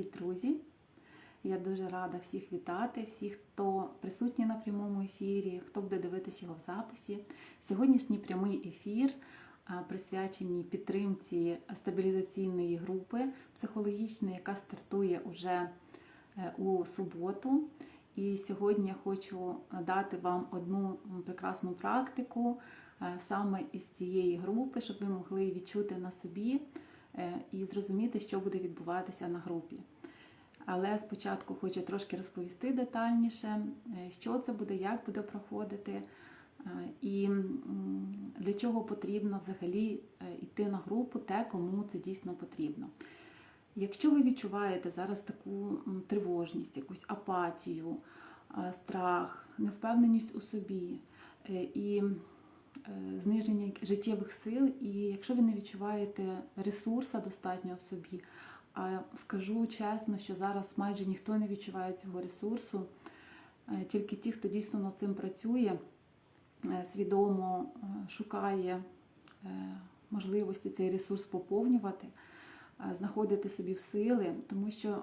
Привіт, друзі! Я дуже рада всіх вітати, всіх, хто присутній на прямому ефірі, хто буде дивитися його в записі. Сьогоднішній прямий ефір присвячений підтримці стабілізаційної групи психологічної, яка стартує уже е, у суботу. І сьогодні я хочу дати вам одну прекрасну практику саме із цієї групи, щоб ви могли відчути на собі і зрозуміти, що буде відбуватися на групі. Але спочатку хочу трошки розповісти детальніше, е, що це буде, як буде проходити, е, і для чого потрібно взагалі е, йти на групу, те, кому це дійсно потрібно. Якщо ви відчуваєте зараз таку тривожність, якусь апатію, е, страх, невпевненість у собі е, і е, зниження життєвих сил, і якщо ви не відчуваєте ресурсу достатньо в собі, а скажу чесно, що зараз майже ніхто не відчуває цього ресурсу, е, тільки ті, хто дійсно над цим працює, е, свідомо е, шукає е, можливості цей ресурс поповнювати, е, знаходити собі в сили, тому що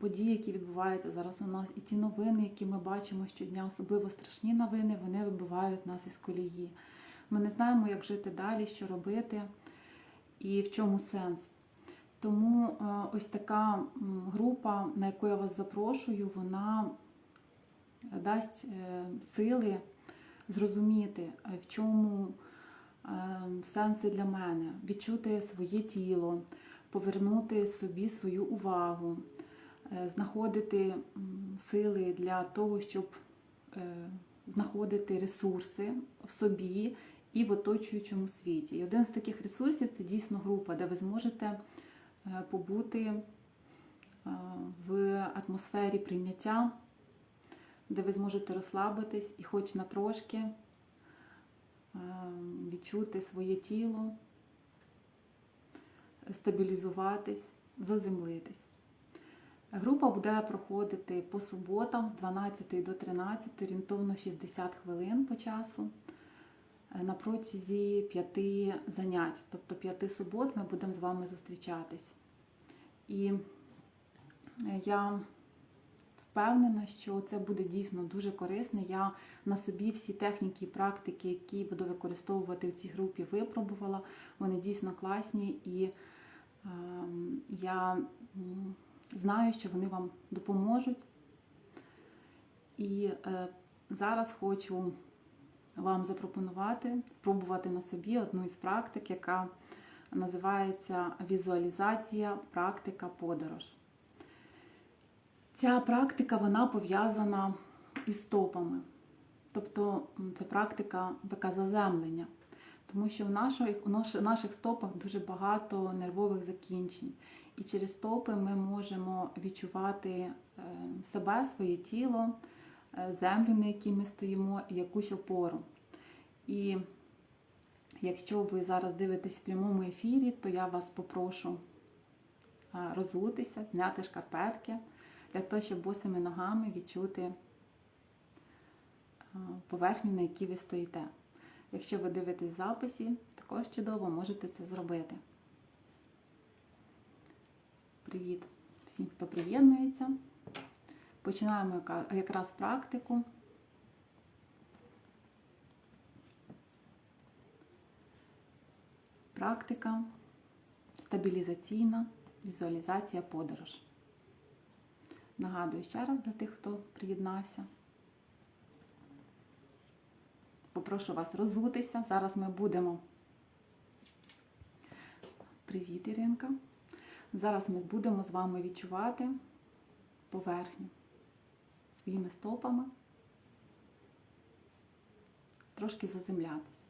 події, які відбуваються зараз у нас, і ті новини, які ми бачимо щодня, особливо страшні новини, вони вибивають нас із колії. Ми не знаємо, як жити далі, що робити і в чому сенс. Тому е, ось така група, на яку я вас запрошую, вона дасть е, сили зрозуміти, е, в чому сенси для мене, відчути своє тіло, повернути собі свою увагу, знаходити сили для того, щоб знаходити ресурси в собі і в оточуючому світі. І один з таких ресурсів це дійсно група, де ви зможете е, побути е, в атмосфері прийняття, де ви зможете розслабитись і хоч на трошки е, відчути своє тіло, стабілізуватись, заземлитись. Група буде проходити по суботам з 12 до 13, орієнтовно 60 хвилин по часу на протязі п'яти занять, тобто п'яти субот ми будемо з вами зустрічатись. І е, я впевнена, що це буде дійсно дуже корисно. Я на собі всі техніки і практики, які буду використовувати в цій групі, випробувала. Вони дійсно класні і е, я знаю, що вони вам допоможуть. І е, зараз хочу вам запропонувати спробувати на собі одну із практик, яка називається візуалізація, практика подорож. Ця практика вона пов'язана із стопами. Тобто це практика така заземлення. Тому що в наших, у наших стопах дуже багато нервових закінчень. І через стопи ми можемо відчувати е, себе, своє тіло, землю, на якій ми стоїмо, і якусь опору. І якщо ви зараз дивитесь в прямому ефірі, то я вас попрошу е, розутися, зняти шкарпетки для того, щоб босими ногами відчути е, поверхню, на якій ви стоїте. Якщо ви дивитесь записі, також чудово можете це зробити. Привіт всім, хто приєднується. Починаємо якраз практику. Практика стабілізаційна візуалізація подорож. Нагадую ще раз для тих, хто приєднався. Попрошу вас розутися. Зараз ми будемо. Привіт, Іринка. Зараз ми будемо з вами відчувати поверхню своїми стопами, трошки заземлятись.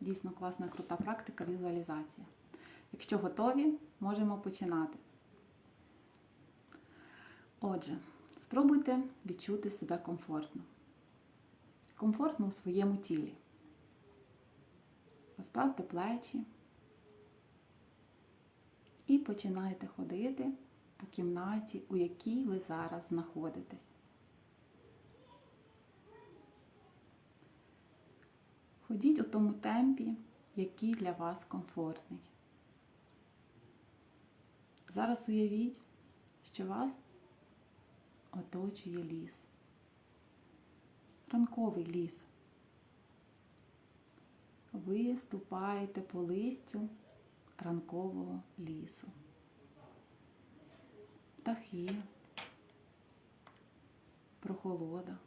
Дійсно класна, крута практика, візуалізація. Якщо готові, можемо починати. Отже, спробуйте відчути себе комфортно. Комфортно у своєму тілі. Розправте плечі і починайте ходити по кімнаті, у якій ви зараз знаходитесь. Ходіть у тому темпі, який для вас комфортний. Зараз уявіть, що вас оточує ліс. Ранковий ліс. Ви ступаєте по листю ранкового лісу. Птахи, прохолода.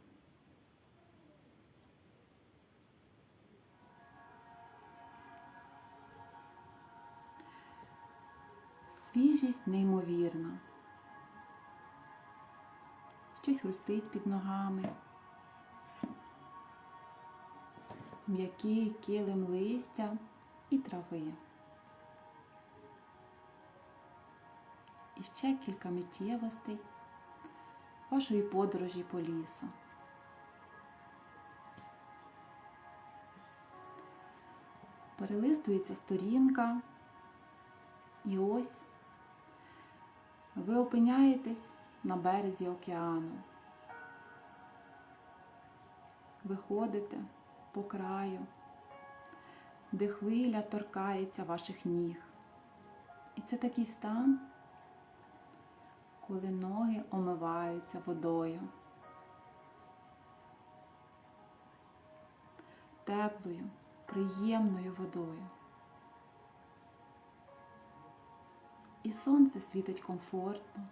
Свіжість неймовірна. Щось хрустить під ногами. М'який килим листя і трави. І ще кілька миттєвостей вашої подорожі по лісу. Перелистується сторінка, і ось ви опиняєтесь на березі океану. Виходите по краю, де хвиля торкається ваших ніг. І це такий стан, коли ноги омиваються водою. Теплою, приємною водою. І сонце світить комфортно.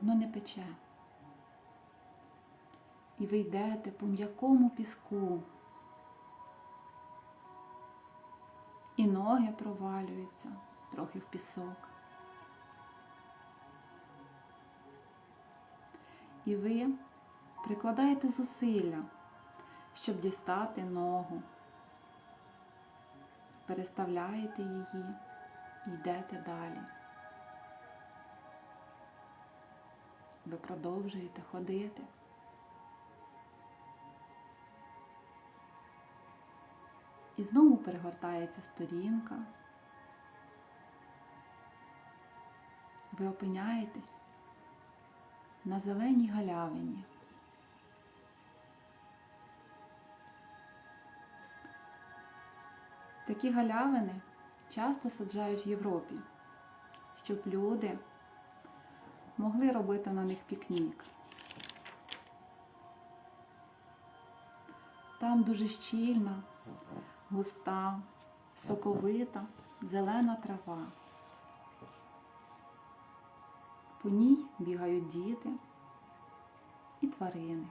Воно не пече. І ви йдете по м'якому піску. І ноги провалюються трохи в пісок. І ви прикладаєте зусилля, щоб дістати ногу. Переставляєте її і йдете далі. Ви продовжуєте ходити. І знову перегортається сторінка. Ви опиняєтесь на зеленій галявині. Такі галявини часто саджають в Європі, щоб люди могли робити на них пікнік. Там дуже щільна, густа, соковита, зелена трава. По ній бігають діти і тварини.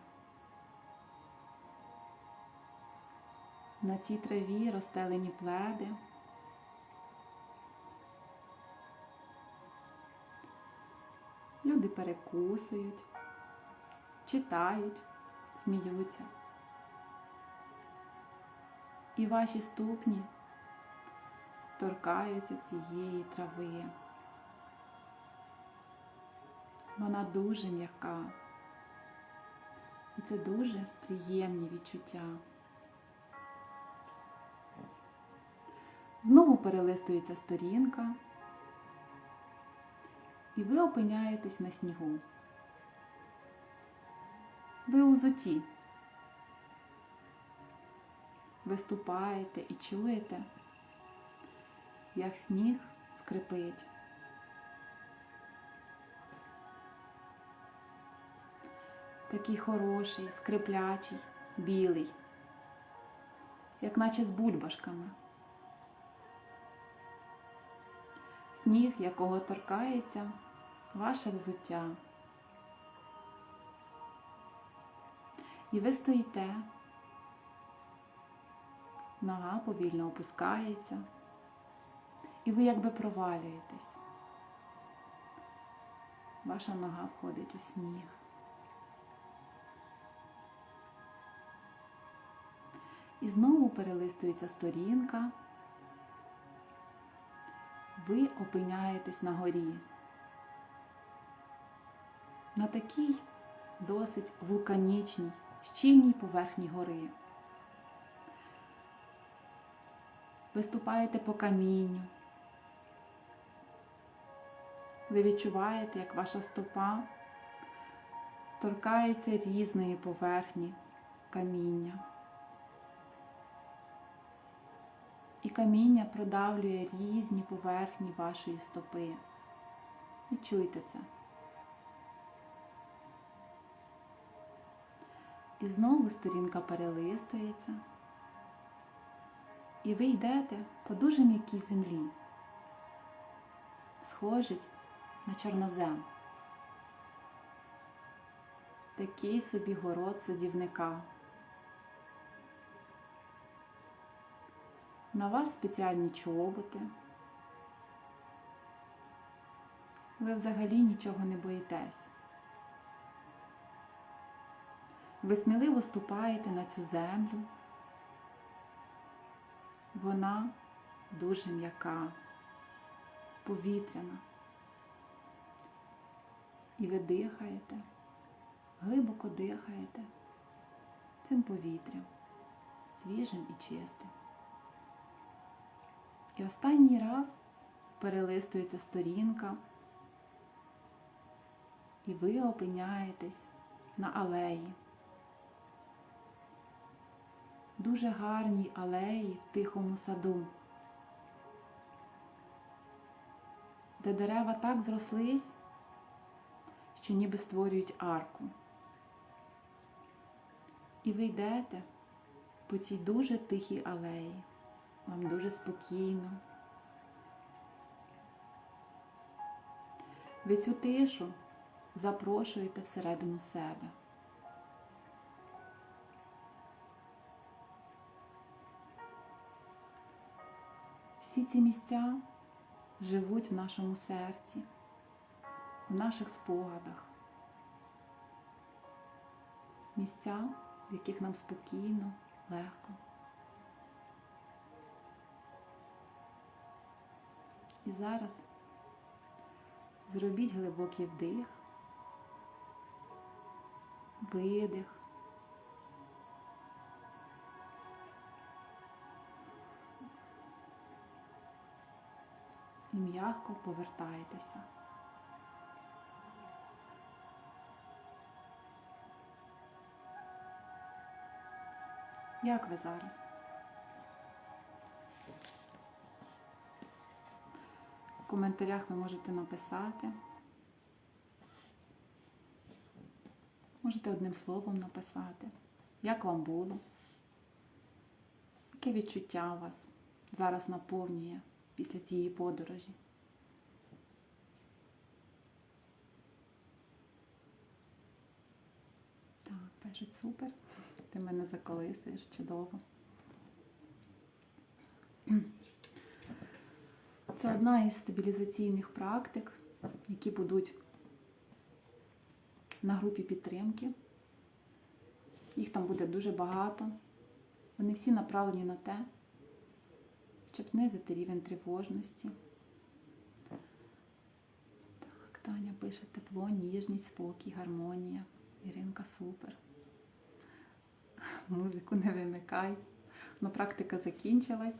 На цій траві розстелені пледи. Люди перекусують, читають, сміються. І ваші ступні торкаються цієї трави. Вона дуже м'яка. І це дуже приємні відчуття. Знову перелистується сторінка, і ви опиняєтесь на снігу. Ви у зоті. Виступаєте і чуєте, як сніг скрипить. Такий хороший, скриплячий, білий, як наче з бульбашками. Сніг, якого торкається ваше взуття. І ви стоїте, нога повільно опускається, і ви якби провалюєтесь. Ваша нога входить у сніг. І знову перелистується сторінка. Ви опиняєтесь на горі. На такій досить вулканічній, щільній поверхні гори. Виступаєте по камінню. Ви відчуваєте, як ваша стопа торкається різної поверхні каміння. Каміння продавлює різні поверхні вашої стопи. Відчуйте це. І знову сторінка перелистується. І ви йдете по дуже м'якій землі, схожий на чорнозем. Такий собі город садівника. На вас спеціальні чоботи. Ви взагалі нічого не боїтесь. Ви сміливо ступаєте на цю землю. Вона дуже м'яка, повітряна. І ви дихаєте, глибоко дихаєте цим повітрям, свіжим і чистим. І останній раз перелистується сторінка, і ви опиняєтесь на алеї. Дуже гарній алеї в тихому саду, де дерева так зрослись, що ніби створюють арку. І ви йдете по цій дуже тихій алеї. Вам дуже спокійно. Ви цю тишу запрошуєте всередину себе. Всі ці місця живуть в нашому серці, в наших спогадах. Місця, в яких нам спокійно, легко. І зараз зробіть глибокий вдих, видих. І м'яко повертаєтеся. Як ви зараз? В коментарях ви можете написати. Можете одним словом написати, як вам було, яке відчуття вас зараз наповнює після цієї подорожі. Так, пишуть супер. Ти мене заколисуєш чудово. Це одна із стабілізаційних практик, які будуть на групі підтримки. Їх там буде дуже багато. Вони всі направлені на те, щоб знизити рівень тривожності. Так, Таня пише тепло, ніжність, спокій, гармонія. Іринка супер. Музику не вимикай. Ну, практика закінчилась.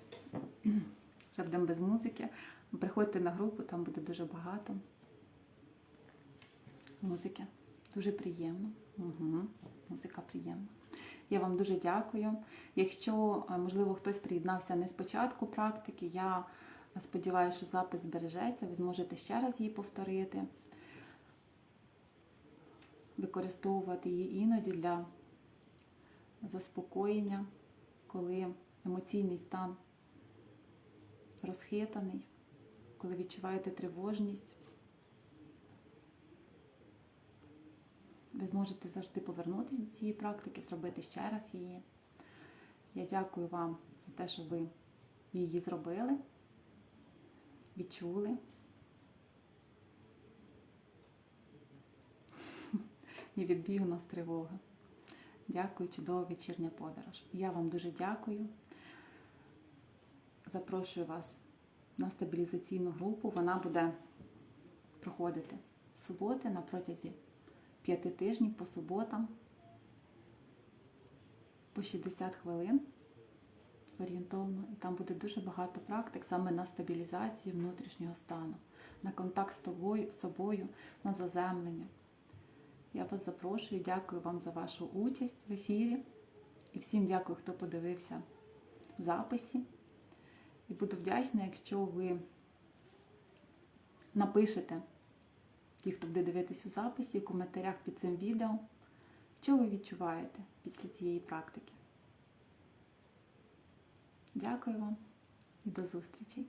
Вже будемо без музики. Приходьте на групу, там буде дуже багато музики. Дуже приємно. Угу. Музика приємна. Я вам дуже дякую. Якщо, можливо, хтось приєднався не спочатку практики, я сподіваюся, що запис збережеться, ви зможете ще раз її повторити, використовувати її іноді для заспокоєння, коли емоційний стан розхитаний, коли відчуваєте тривожність. Ви зможете завжди повернутися до цієї практики, зробити ще раз її. Я дякую вам за те, що ви її зробили, відчули. І відбій у нас тривога. Дякую, чудова вечірня подорож. Я вам дуже дякую. Запрошую вас на стабілізаційну групу. Вона буде проходити суботи на протязі п'яти тижнів по суботам по 60 хвилин орієнтовно. І там буде дуже багато практик саме на стабілізацію внутрішнього стану, на контакт з тобою, собою, на заземлення. Я вас запрошую, дякую вам за вашу участь в ефірі. І всім дякую, хто подивився в записі. І буду вдячна, якщо ви напишете ті, хто буде дивитись у записі, в коментарях під цим відео, що ви відчуваєте після цієї практики. Дякую вам і до зустрічей!